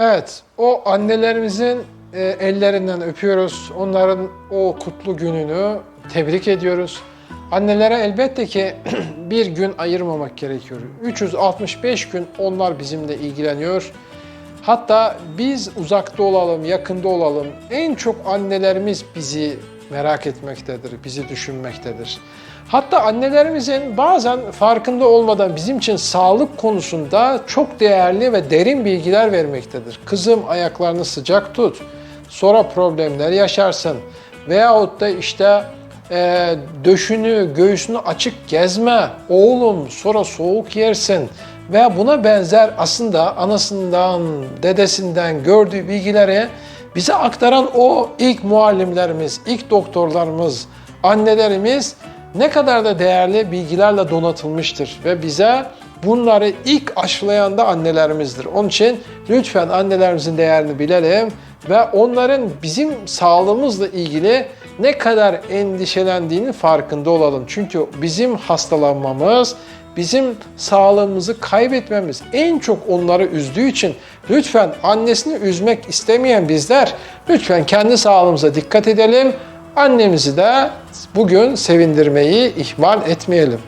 Evet, o annelerimizin e, ellerinden öpüyoruz. Onların o kutlu gününü tebrik ediyoruz. Annelere elbette ki bir gün ayırmamak gerekiyor. 365 gün onlar bizimle ilgileniyor. Hatta biz uzakta olalım, yakında olalım. En çok annelerimiz bizi merak etmektedir, bizi düşünmektedir. Hatta annelerimizin bazen farkında olmadan bizim için sağlık konusunda çok değerli ve derin bilgiler vermektedir. Kızım ayaklarını sıcak tut, sonra problemler yaşarsın. Veyahut da işte e, döşünü, göğsünü açık gezme, oğlum sonra soğuk yersin ve buna benzer aslında anasından, dedesinden gördüğü bilgileri bize aktaran o ilk muallimlerimiz, ilk doktorlarımız, annelerimiz ne kadar da değerli bilgilerle donatılmıştır ve bize bunları ilk aşılayan da annelerimizdir. Onun için lütfen annelerimizin değerini bilelim ve onların bizim sağlığımızla ilgili ne kadar endişelendiğinin farkında olalım. Çünkü bizim hastalanmamız, bizim sağlığımızı kaybetmemiz en çok onları üzdüğü için lütfen annesini üzmek istemeyen bizler lütfen kendi sağlığımıza dikkat edelim. Annemizi de bugün sevindirmeyi ihmal etmeyelim.